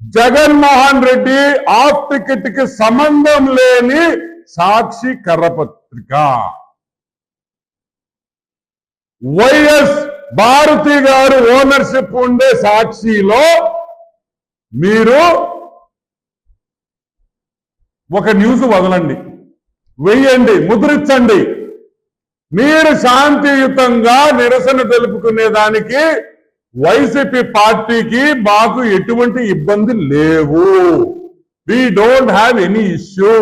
Jaganmohan Reddy of టికెట్కి సంబంధం లేని సాక్షి కర్రపత్రిక. YS Bharati గారు ఓనర్షిప్ ఉండే సాక్షిలో మీరు ఒక న్యూస్ వదలండి. వెయ్యండి ముద్రించండి. మీరు శాంతియుతంగా నిరసన తెలుపుకునే దానికి వైసీపీ పార్టీకి మాకు ఎటువంటి ఇబ్బంది లేవు. We don't have any issue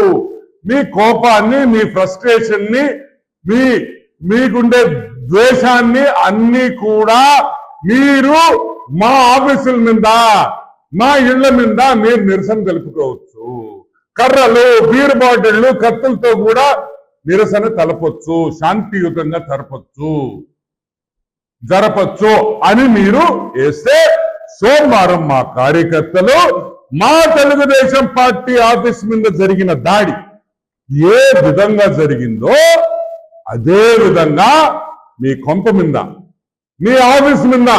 మీ కోపాన్ని మీ ఫ్రస్ట్రేషన్ని మీ మీకుండే ద్వేషాన్ని అన్ని కూడా మీరు మా ఆఫీసుల మీద మా ఇళ్ళ మీద మీరు నిరసన తెలుపుకోవచ్చు. కర్రలు బీర్ బాటిళ్ళు కత్తులతో కూడా నిరసన తెలపొచ్చు శాంతియుతంగా జరపొచ్చు జరపచ్చు అని మీరు వేస్తే సోమవారం మా కార్యకర్తలు మా తెలుగుదేశం పార్టీ ఆఫీస్ మీద జరిగిన దాడి ఏ విధంగా జరిగిందో అదే విధంగా మీ కొంప మీద మీ ఆఫీస్ మీద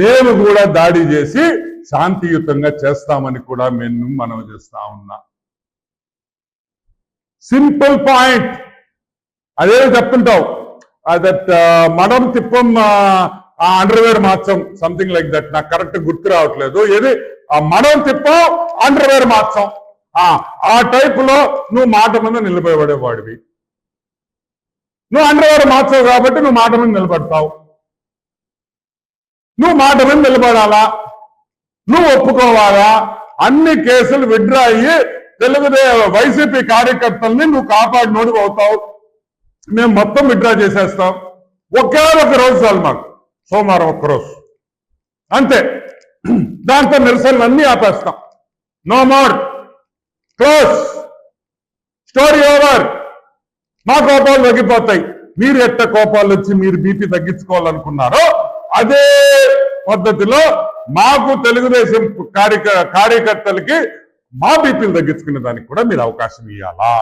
మేము కూడా దాడి చేసి శాంతియుతంగా చేస్తామని కూడా మేము మనవి చేస్తా ఉన్నా. Simple point. అదే చెప్తుంటావు దట్ మడం తిప్పం అండర్వేర్ మార్చం సంథింగ్ లైక్ దట్ నాకు కరెక్ట్ గుర్తు రావట్లేదు. ఏది? Uh, uh, ఆ మడం తిప్పం అండర్వేర్ మార్చం ఆ ఆ టైప్లో నువ్వు మాట మీద నిలబడేవాడివి. నువ్వు అండర్వేర్ మార్చవు కాబట్టి నువ్వు మాట మీద నిలబడతావు. నువ్వు మాట మీద నిలబడాలా? నువ్వు ఒప్పుకోవాలా? అన్ని కేసులు విడ్రా అయ్యి తెలుగుదే వైసీపీ కార్యకర్తల్ని నువ్వు కాపాడినోడు అవుతావు. మేము మొత్తం విత్డ్రా చేసేస్తాం. ఒకే ఒక రోజు చాలు మాకు. సోమవారం ఒక్కరోజు అంతే. దాంతో నిరసనలు అన్ని ఆపేస్తాం. No more close story over మా కోపాలు తగ్గిపోతాయి మీరు ఎట్ట కోపాలు వచ్చి మీరు బీపీ తగ్గించుకోవాలనుకున్నారో అదే పద్ధతిలో మాకు తెలుగుదేశం కార్యక కార్యకర్తలకి మా బీపీలు తగ్గించుకునే దానికి కూడా మీరు అవకాశం ఇవ్వాలా